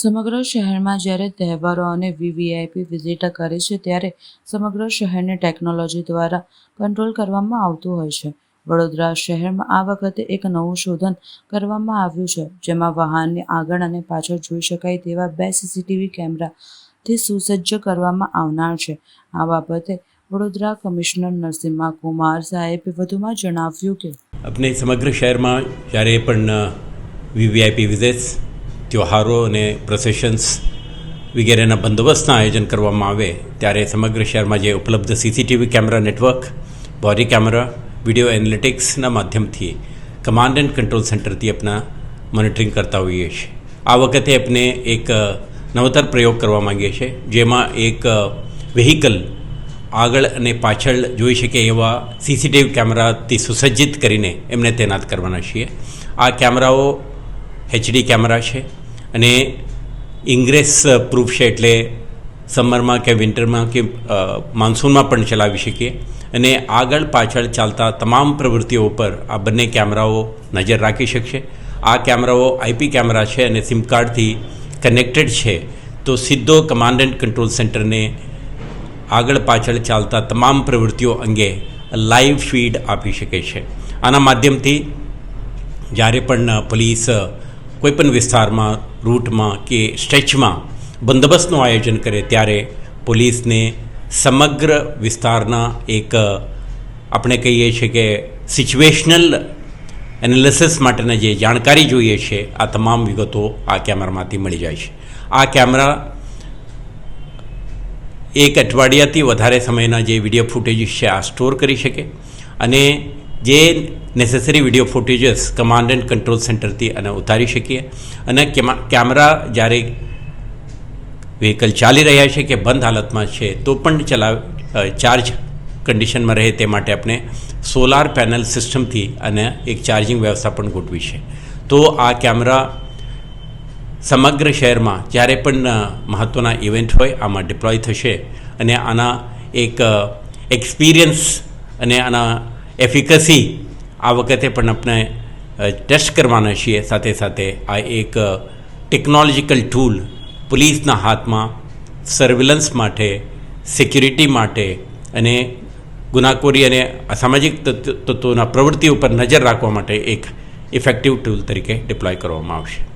સમગ્ર શહેરમાં જ્યારે તહેવારો અને વીવીઆઈપી વિઝિટ કરે છે, ત્યારે સમગ્ર શહેરને ટેકનોલોજી દ્વારા કંટ્રોલ કરવામાં આવતું હોય છે. વડોદરા શહેરમાં આ વખતે એક નવું શોધન કરવામાં આવ્યું છે, જેમાં વાહનની આગળ અને પાછળ જોઈ શકાય તેવા બે સીસીટીવી કેમેરાથી સુસજ્જ કરવામાં આવનાર છે. આ બાબતે વડોદરા કમિશનર નરસિમ્હા કુમાર સાહેબે વધુમાં જણાવ્યું કે આપણે સમગ્ર શહેરમાં જ્યારે પણ વીવીઆઈપી વિઝિટ્સ ત્યોહારો અને પ્રોસેશન્સ વગેરેના બંદોબસ્તના આયોજન કરવામાં આવે ત્યારે સમગ્ર શહેરમાં જે ઉપલબ્ધ CCTV camera network body camera video એનાલિટિક્સના માધ્યમથી કમાન્ડ એન્ડ કંટ્રોલ સેન્ટરથી આપણા મોનિટરિંગ કરતા હોઈએ છીએ. આ વખતે આપણે એક નવતર પ્રયોગ કરવા માંગીએ છીએ, જેમાં એક વેહિકલ આગળ અને પાછળ જોઈ શકે એવા સીસીટીવી કેમેરાથી સુસજ્જિત કરીને એમને તૈનાત કરવાના છીએ. આ કેમેરાઓ એચડી કેમેરા છે. અને ઇંગ્રેસ પ્રૂફ છે એટલે સમરમાં કે વિન્ટરમાં કે માન્સૂનમાં પણ ચલાવી શકીએ. અને આગળ પાછળ ચાલતા તમામ પ્રવૃત્તિઓ પર આ બંને કેમેરાઓ નજર રાખી શકશે. આ કેમેરાઓ આઈપી કેમેરા છે અને સિમ કાર્ડથી કનેક્ટેડ છે. તો સીધો કમાન્ડ એન્ડ કંટ્રોલ સેન્ટરને આગળ પાછળ ચાલતા તમામ પ્રવૃત્તિઓ અંગે લાઈવ ફીડ આપી શકે છે. આના માધ્યમથી જ્યારે પણ પોલીસ કોઈપણ વિસ્તારમાં રૂટમાં કે સ્ટ્રેચમાં બંદોબસ્તનું આયોજન કરે ત્યારે પોલીસને સમગ્ર વિસ્તારના એક આપણે કહીએ છીએ કે સિચ્યુએશનલ એનાલિસિસ માટેના જે જાણકારી જોઈએ છે, આ તમામ વિગતો આ કેમેરામાંથી મળી જાય છે. આ કેમેરા એક અઠવાડિયાથી વધારે સમયના જે વીડિયો ફૂટેજીસ છે, આ સ્ટોર કરી શકે અને જે necessary video footages command and control સેન્ટરથી અને ઉતારી શકીએ. અને કેમેરા જ્યારે વ્હીકલ ચાલી રહ્યા છે કે બંધ હાલતમાં છે, તો પણ ચલાવ ચાર્જ કન્ડિશનમાં રહે તે માટે આપણે સોલાર પેનલ સિસ્ટમથી અને એક ચાર્જિંગ વ્યવસ્થા પણ ગોઠવી છે. તો આ કેમેરા સમગ્ર શહેરમાં જ્યારે પણ મહત્ત્વના ઇવેન્ટ હોય, આમાં ડિપ્લોય થશે અને આના એક એક્સપિરિયન્સ અને આના એફિકસી આ વખતે પણ આપણે ટેસ્ટ કરવાના છીએ. સાથે સાથે આ એક ટેકનોલોજીકલ ટૂલ પોલીસના હાથમાં સર્વેલન્સ માટે સિક્યુરિટી માટે અને ગુનાખોરી અને અસામાજિક તત્વોના પ્રવૃત્તિ ઉપર નજર રાખવા માટે એક ઇફેક્ટિવ ટૂલ તરીકે ડિપ્લોય કરવામાં આવશે.